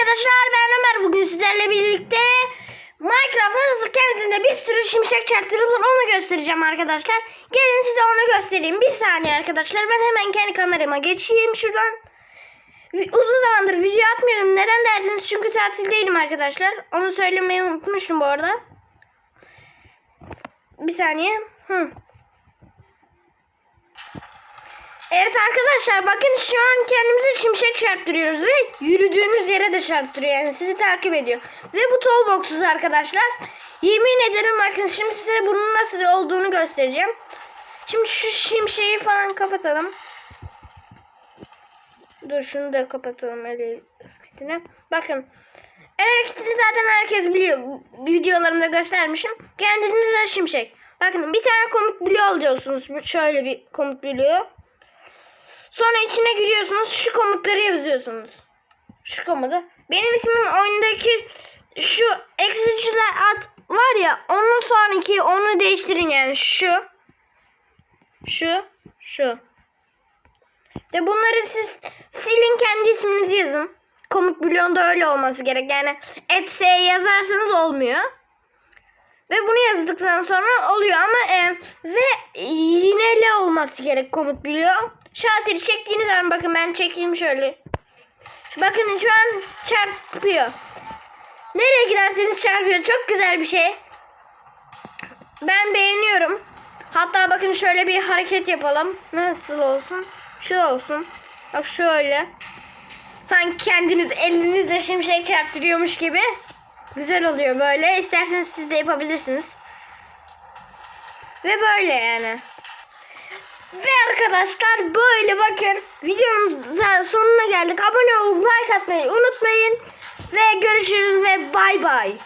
arkadaşlar ben Ömer bugün sizlerle birlikte Minecraft nasıl kendinde bir sürü şimşek çarptırılır onu göstereceğim arkadaşlar. Gelin size onu göstereyim. Bir saniye arkadaşlar ben hemen kendi kamerama geçeyim şuradan. Uzun zamandır video atmıyorum. Neden dersiniz? Çünkü tatildeydim arkadaşlar. Onu söylemeyi unutmuştum bu arada. Bir saniye. Hı. Evet arkadaşlar bakın şu an kendimize şimşek çarptırıyoruz ve yürüdüğünüz yere de çarptırıyor yani sizi takip ediyor. Ve bu toolbox'uz arkadaşlar. Yemin ederim bakın şimdi size bunun nasıl olduğunu göstereceğim. Şimdi şu şimşeği falan kapatalım. Dur şunu da kapatalım el. Bakın el zaten herkes biliyor. Videolarımda göstermişim. Kendinize şimşek. Bakın bir tane komut bloğu alacaksınız. Şöyle bir komut bloğu. Sonra içine giriyorsunuz. Şu komutları yazıyorsunuz. Şu komutu. Benim ismim oyundaki şu eksici at var ya onun sonraki onu değiştirin yani şu. Şu. Şu. De bunları siz silin kendi isminizi yazın. Komut bloğunda öyle olması gerek. Yani etse yazarsanız olmuyor. Ve bunu yazdıktan sonra oluyor ama e, ve yineli olması gerek komut bloğu. Şalteri çektiğiniz zaman bakın ben çekeyim şöyle. Bakın şu an çarpıyor. Nereye giderseniz çarpıyor. Çok güzel bir şey. Ben beğeniyorum. Hatta bakın şöyle bir hareket yapalım. Nasıl olsun? Şu olsun. Bak şöyle. Sanki kendiniz elinizle şimşek çarptırıyormuş gibi. Güzel oluyor böyle. İsterseniz siz de yapabilirsiniz. Ve böyle yani. Ve arkadaşlar böyle bakın videomuzun sonuna geldik. Abone olup like atmayı unutmayın. Ve görüşürüz ve bay bay.